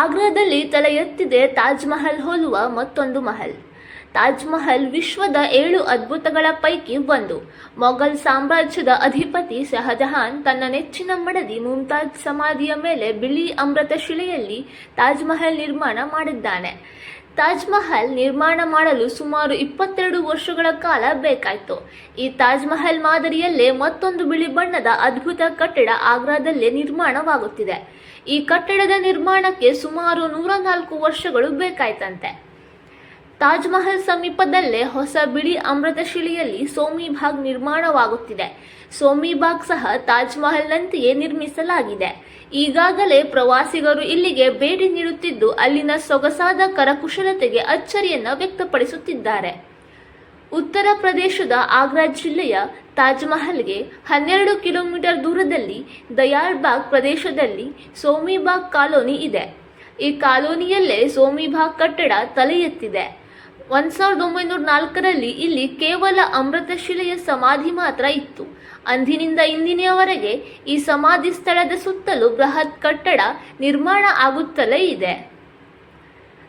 ಆಗ್ರಾದಲ್ಲಿ ತಲೆ ಎತ್ತಿದೆ ತಾಜ್ ಮಹಲ್ ಹೋಲುವ ಮತ್ತೊಂದು ಮಹಲ್. ತಾಜ್ ಮಹಲ್ ವಿಶ್ವದ ಏಳು ಅದ್ಭುತಗಳ ಪೈಕಿ ಒಂದು. ಮೊಘಲ್ ಸಾಮ್ರಾಜ್ಯದ ಅಧಿಪತಿ ಶಹಜಹಾನ್ ತನ್ನ ನೆಚ್ಚಿನ ಮಡದಿ ಮುಮ್ತಾಜ್ ಸಮಾಧಿಯ ಮೇಲೆ ಬಿಳಿ ಅಮೃತ ಶಿಲೆಯಲ್ಲಿ ತಾಜ್ಮಹಲ್ ನಿರ್ಮಾಣ ಮಾಡಿದ್ದಾನೆ. ತಾಜ್ಮಹಲ್ ನಿರ್ಮಾಣ ಮಾಡಲು ಸುಮಾರು ಇಪ್ಪತ್ತೆರಡು ವರ್ಷಗಳ ಕಾಲ ಬೇಕಾಯಿತು. ಈ ತಾಜ್ಮಹಲ್ ಮಾದರಿಯಲ್ಲೇ ಮತ್ತೊಂದು ಬಿಳಿ ಬಣ್ಣದ ಅದ್ಭುತ ಕಟ್ಟಡ ಆಗ್ರಾದಲ್ಲೇ ನಿರ್ಮಾಣವಾಗುತ್ತಿದೆ. ಈ ಕಟ್ಟಡದ ನಿರ್ಮಾಣಕ್ಕೆ ಸುಮಾರು ನೂರ ನಾಲ್ಕು ವರ್ಷಗಳು ಬೇಕಾಯ್ತಂತೆ. ತಾಜ್ ಮಹಲ್ ಸಮೀಪದಲ್ಲೇ ಹೊಸ ಬಿಳಿ ಅಮೃತಶಿಲೆಯಲ್ಲಿ ಸೋಮಿಭಾಗ್ ನಿರ್ಮಾಣವಾಗುತ್ತಿದೆ. ಸೋಮಿಭಾಗ್ ಸಹ ತಾಜ್ ಮಹಲ್ನಂತೆಯೇ ನಿರ್ಮಿಸಲಾಗಿದೆ. ಈಗಾಗಲೇ ಪ್ರವಾಸಿಗರು ಇಲ್ಲಿಗೆ ಭೇಟಿ ನೀಡುತ್ತಿದ್ದು, ಅಲ್ಲಿನ ಸೊಗಸಾದ ಕರಕುಶಲತೆಗೆ ಅಚ್ಚರಿಯನ್ನು ವ್ಯಕ್ತಪಡಿಸುತ್ತಿದ್ದಾರೆ. ಉತ್ತರ ಪ್ರದೇಶದ ಆಗ್ರಾ ಜಿಲ್ಲೆಯ ತಾಜ್ ಮಹಲ್ಗೆ ಹನ್ನೆರಡು ಕಿಲೋಮೀಟರ್ ದೂರದಲ್ಲಿ ದಯಾಳ್ಬಾಗ್ ಪ್ರದೇಶದಲ್ಲಿ ಸೋಮಿಬಾಗ್ ಕಾಲೋನಿ ಇದೆ. ಈ ಕಾಲೋನಿಯಲ್ಲೇ ಸೋಮಿಬಾಗ್ ಕಟ್ಟಡ ತಲೆ ಎತ್ತಿದೆ ಒಂದ್ ಸಾವಿರದ ಒಂಬೈನೂರ ನಾಲ್ಕರಲ್ಲಿ ಇಲ್ಲಿ ಕೇವಲ ಅಮೃತಶಿಲೆಯ ಸಮಾಧಿ ಮಾತ್ರ ಇತ್ತು. ಅಂದಿನಿಂದ ಇಂದಿನವರೆಗೆ ಈ ಸಮಾಧಿ ಸ್ಥಳದ ಸುತ್ತಲೂ ಬೃಹತ್ ಕಟ್ಟಡ ನಿರ್ಮಾಣ ಆಗುತ್ತಲೇ ಇದೆ.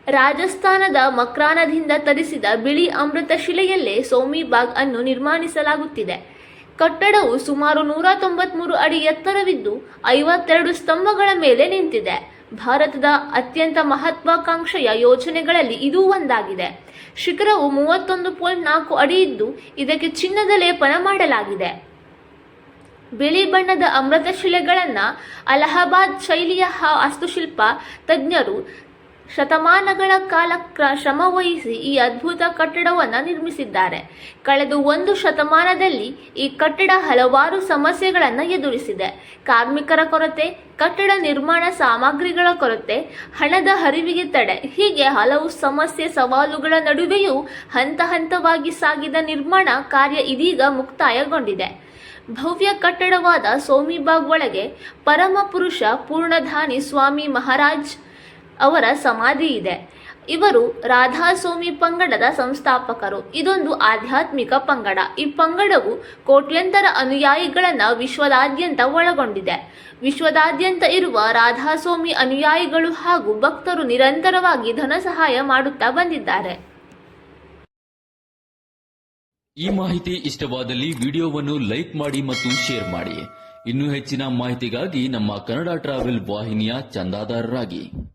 ರಾಜಸ್ಥಾನದ ಮಕ್ರಾನದಿಂದ ತರಿಸಿದ ಬಿಳಿ ಅಮೃತಶಿಲೆಯಲ್ಲೇ ಸೋಮಿಬಾಗ್ ಅನ್ನು ನಿರ್ಮಾಣಿಸಲಾಗುತ್ತಿದೆ. ಕಟ್ಟಡವು ಸುಮಾರು ನೂರ ತೊಂಬತ್ಮೂರು ಅಡಿ ಎತ್ತರವಿದ್ದು ಐವತ್ತೆರಡು ಸ್ತಂಭಗಳ ಮೇಲೆ ನಿಂತಿದೆ. ಭಾರತದ ಅತ್ಯಂತ ಮಹತ್ವಾಕಾಂಕ್ಷೆಯ ಯೋಜನೆಗಳಲ್ಲಿ ಇದೂ ಒಂದಾಗಿದೆ. ಶಿಖರವು ಮೂವತ್ತೊಂದು ಪಾಯಿಂಟ್ ನಾಲ್ಕು ಅಡಿ ಇದ್ದು, ಇದಕ್ಕೆ ಚಿನ್ನದ ಲೇಪನ ಮಾಡಲಾಗಿದೆ. ಬಿಳಿ ಬಣ್ಣದ ಅಮೃತ ಶಿಲೆಗಳನ್ನು ಅಲಹಾಬಾದ್ ಶೈಲಿಯ ವಾಸ್ತುಶಿಲ್ಪ ತಜ್ಞರು ಶತಮಾನಗಳ ಕಾಲ ಶ್ರಮವಹಿಸಿ ಈ ಅದ್ಭುತ ಕಟ್ಟಡವನ್ನು ನಿರ್ಮಿಸಿದ್ದಾರೆ. ಕಳೆದ ಒಂದು ಶತಮಾನದಲ್ಲಿ ಈ ಕಟ್ಟಡ ಹಲವಾರು ಸಮಸ್ಯೆಗಳನ್ನು ಎದುರಿಸಿದೆ. ಕಾರ್ಮಿಕರ ಕೊರತೆ, ಕಟ್ಟಡ ನಿರ್ಮಾಣ ಸಾಮಗ್ರಿಗಳ ಕೊರತೆ, ಹಣದ ಹರಿವಿಗೆ ತಡೆ, ಹೀಗೆ ಹಲವು ಸಮಸ್ಯೆ ಸವಾಲುಗಳ ನಡುವೆಯೂ ಹಂತ ಹಂತವಾಗಿ ಸಾಗಿದ ನಿರ್ಮಾಣ ಕಾರ್ಯ ಇದೀಗ ಮುಕ್ತಾಯಗೊಂಡಿದೆ. ಭವ್ಯ ಕಟ್ಟಡವಾದ ಸೋಮಿಬಾಗ್ ಒಳಗೆ ಪರಮ ಪುರುಷ ಪೂರ್ಣಧಾನಿ ಸ್ವಾಮಿ ಮಹಾರಾಜ್ ಅವರ ಸಮಾಧಿ ಇದೆ. ಇವರು ರಾಧಾಸ್ವಾಮಿ ಪಂಗಡದ ಸಂಸ್ಥಾಪಕರು. ಇದೊಂದು ಆಧ್ಯಾತ್ಮಿಕ ಪಂಗಡ. ಈ ಪಂಗಡವು ಕೋಟ್ಯಂತರ ಅನುಯಾಯಿಗಳನ್ನು ವಿಶ್ವದಾದ್ಯಂತ ಒಳಗೊಂಡಿದೆ. ವಿಶ್ವದಾದ್ಯಂತ ಇರುವ ರಾಧಾಸ್ವಾಮಿ ಅನುಯಾಯಿಗಳು ಹಾಗೂ ಭಕ್ತರು ನಿರಂತರವಾಗಿ ಧನ ಸಹಾಯ ಮಾಡುತ್ತಾ ಬಂದಿದ್ದಾರೆ. ಈ ಮಾಹಿತಿ ಇಷ್ಟವಾದಲ್ಲಿ ವಿಡಿಯೋವನ್ನು ಲೈಕ್ ಮಾಡಿ ಮತ್ತು ಶೇರ್ ಮಾಡಿ. ಇನ್ನೂ ಹೆಚ್ಚಿನ ಮಾಹಿತಿಗಾಗಿ ನಮ್ಮ ಕನ್ನಡ ಟ್ರಾವೆಲ್ ವಾಹಿನಿಯ ಚಂದಾದಾರರಾಗಿ.